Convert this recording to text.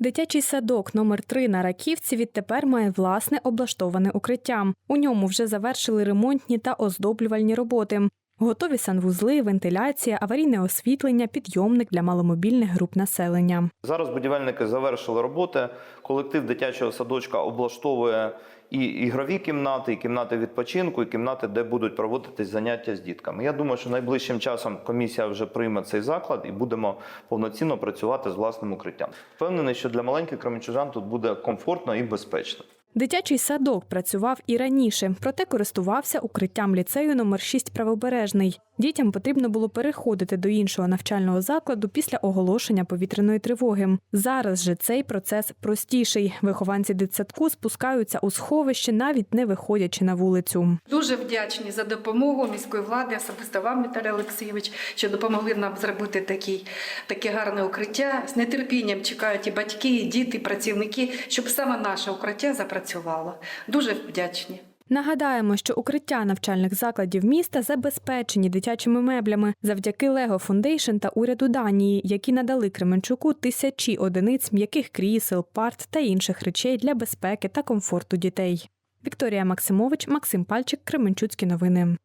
Дитячий садок номер 3 на Раківці відтепер має власне облаштоване укриття. У ньому вже завершили ремонтні та оздоблювальні роботи. Готові санвузли, вентиляція, аварійне освітлення, підйомник для маломобільних груп населення. Зараз будівельники завершили роботи. Колектив дитячого садочка облаштовує і ігрові кімнати, і кімнати відпочинку, і кімнати, де будуть проводитись заняття з дітками. Я думаю, що найближчим часом комісія вже прийме цей заклад і будемо повноцінно працювати з власним укриттям. Впевнений, що для маленьких кременчужан тут буде комфортно і безпечно. Дитячий садок працював і раніше, проте користувався укриттям ліцею номер 6 правобережний. Дітям потрібно було переходити до іншого навчального закладу після оголошення повітряної тривоги. Зараз же цей процес простіший. Вихованці дитсадку спускаються у сховище, навіть не виходячи на вулицю. Дуже вдячні за допомогу міської влади, особисто вам, Віталій Олексійович, що допомогли нам зробити такий, таке гарне укриття. З нетерпінням чекають і батьки, і діти, і працівники, щоб саме наше укриття запрацювало. Дуже вдячні. Нагадаємо, що укриття навчальних закладів міста забезпечені дитячими меблями завдяки Лего Фундейшн та уряду Данії, які надали Кременчуку тисячі одиниць м'яких крісел, парт та інших речей для безпеки та комфорту дітей. Вікторія Максимович, Максим Пальчик, Кременчуцькі новини.